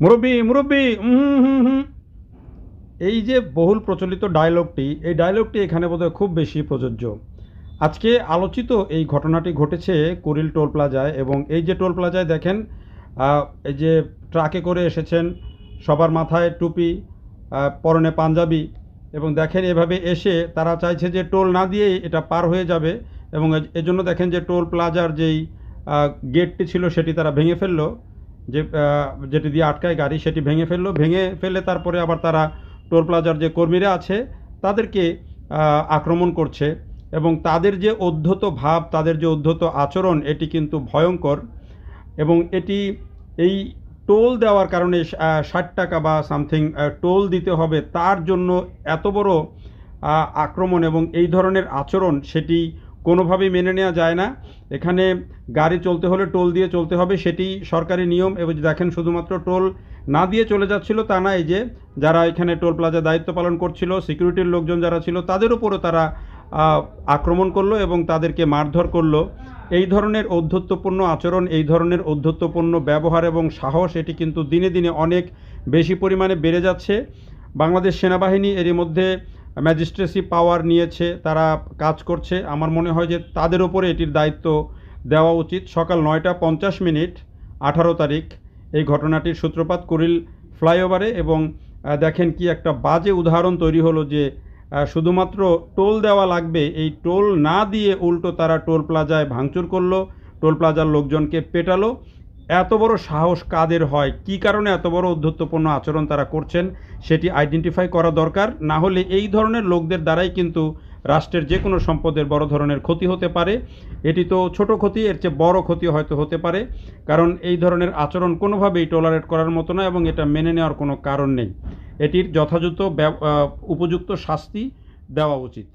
মুরব্বী মুরব্বী এই যে বহুল প্রচলিত ডায়লগটি এই ডায়লগটি এখানে বোধহয় খুব বেশি প্রযোজ্য। আজকে আলোচিত এই ঘটনাটি ঘটেছে কুরিল টোল প্লাজায় এবং এই যে টোল প্লাজায় দেখেন এই যে ট্রাকে করে এসেছেন সবার মাথায় টুপি পরনে পাঞ্জাবি এবং দেখেন এভাবে এসে তারা চাইছে যে টোল না দিয়েই এটা পার হয়ে যাবে এবং এজন্য দেখেন যে টোল প্লাজার যেই গেটটি ছিল সেটি তারা ভেঙে ফেলল। যে যেটি দিয়ে আটকায় গাড়ি সেটি ভেঙে ফেলল। ভেঙে ফেলে তারপরে আবার তারা টোল প্লাজার যে কর্মীরা আছে, তাদেরকে আক্রমণ করছে এবং তাদের যে অধ্যত ভাব, তাদের যে অধ্যত আচরণ, এটি কিন্তু ভয়ঙ্কর এবং এটি, এই টোল দেওয়ার কারণে ষাট টাকা বা সামথিং টোল দিতে হবে তার জন্য এত বড় আক্রমণ এবং এই ধরনের আচরণ, সেটি কোনোভাবেই মেনে নেওয়া যায় না। এখানে গাড়ি চলতে হলে টোল দিয়ে চলতে হবে, সেটি সরকারি নিয়ম। এবং দেখেন শুধুমাত্র টোল না দিয়ে চলে যাচ্ছিল তা না, এই যে যারা এখানে টোল প্লাজা দায়িত্ব পালন করছিল, সিকিউরিটির লোকজন যারা ছিল, তাদের উপরও তারা আক্রমণ করল এবং তাদেরকে মারধর করল। এই ধরনের ঔদ্ধত্যপূর্ণ আচরণ, এই ধরনের ঔদ্ধত্যপূর্ণ ব্যবহার এবং সাহস, এটি কিন্তু দিনে দিনে অনেক বেশি পরিমাণে বেড়ে যাচ্ছে। বাংলাদেশ সেনাবাহিনী এরই মধ্যে ম্যাজিস্ট্রেসি পাওয়ার নিয়েছে, তারা কাজ করছে। আমার মনে হয় যে তাদের ওপরে এটির দায়িত্ব দেওয়া উচিত। সকাল নয়টা পঞ্চাশ মিনিট, আঠারো তারিখ, এই ঘটনাটির সূত্রপাত করিল ফ্লাইওভারে এবং দেখেন কি একটা বাজে উদাহরণ তৈরি হলো যে শুধুমাত্র টোল দেওয়া লাগবে, এই টোল না দিয়ে উল্টো তারা টোল প্লাজায় ভাঙচুর করল, টোল প্লাজার লোকজনকে পেটালো এত বড় সাহস কাদের হয়? কি কারণে এত বড় উদ্ধত্তপূর্ণ আচরণ তারা করছেন? সেটি আইডেন্টিফাই করা দরকার। না হলে এই ধরনের লোকদের দ্বারাই কিন্তু রাষ্ট্রের যে কোনো সম্পদের বড় ধরনের ক্ষতি হতে পারে। এটি তো ছোট ক্ষতি, এর চেয়ে বড় ক্ষতি হয়তো হতে পারে। কারণ এই ধরনের আচরণ কোনোভাবেই টলারেট করার মতো না এবং এটা মেনে নেওয়ার কোনো কারণ নেই। এটির যথাযথ উপযুক্ত শাস্তি দেওয়া উচিত।